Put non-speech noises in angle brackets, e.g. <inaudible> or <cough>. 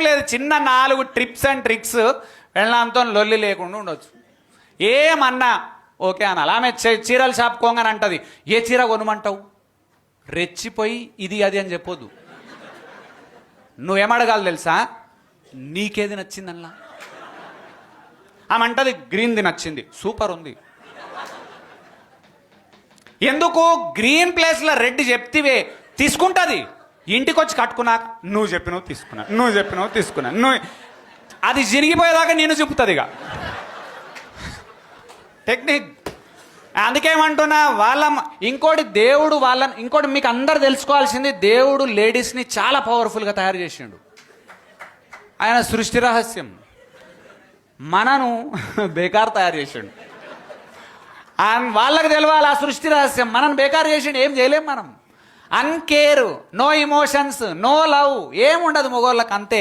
లేదు చిన్న నాలుగు ట్రిప్స్ అండ్ ట్రిక్స్ వెళ్ళడంతో లొల్లి లేకుండా ఉండొచ్చు. ఏమన్నా ఓకే అనాలి. ఆమె చీరలు చీరల షాప్ కోంగని అంటది ఏ చీర కొనమంటావు? రెచ్చిపోయి ఇది అది అని చెప్పొద్దు. నువ్వేమడగాలి తెలుసా? నీకేది నచ్చిందల్లా ఆమె అంటది గ్రీన్ది నచ్చింది. సూపర్ ఉంది. ఎందుకు? గ్రీన్ ప్లేస్లో రెడ్ చెప్తివే తీసుకుంటుంది. ఇంటికి వచ్చి కట్టుకున్నాక నువ్వు చెప్పినవు తీసుకున్నా. నువ్వు చెప్పినవు తీసుకున్నా. నువ్వు అది జరిగిపోయేదాకా నేను చెప్తుంది ఇక. టెక్నిక్. అందుకేమంటున్నా వాళ్ళ ఇంకోటి దేవుడు వాళ్ళని ఇంకోటి మీకు అందరు తెలుసుకోవాల్సింది దేవుడు లేడీస్ని చాలా పవర్ఫుల్గా తయారు చేసిండు. ఆయన సృష్టి రహస్యం. మనను <laughs> బేకార్ తయారు చేసిండు. ఆయన వాళ్ళకి తెలియాలి ఆ సృష్టి రహస్యం. మనం బేకార్ చేసిండు. ఏం చేయలేం మనం. Uncare no emotions no love ఏముండదు మగోళ్ళకి అంతే.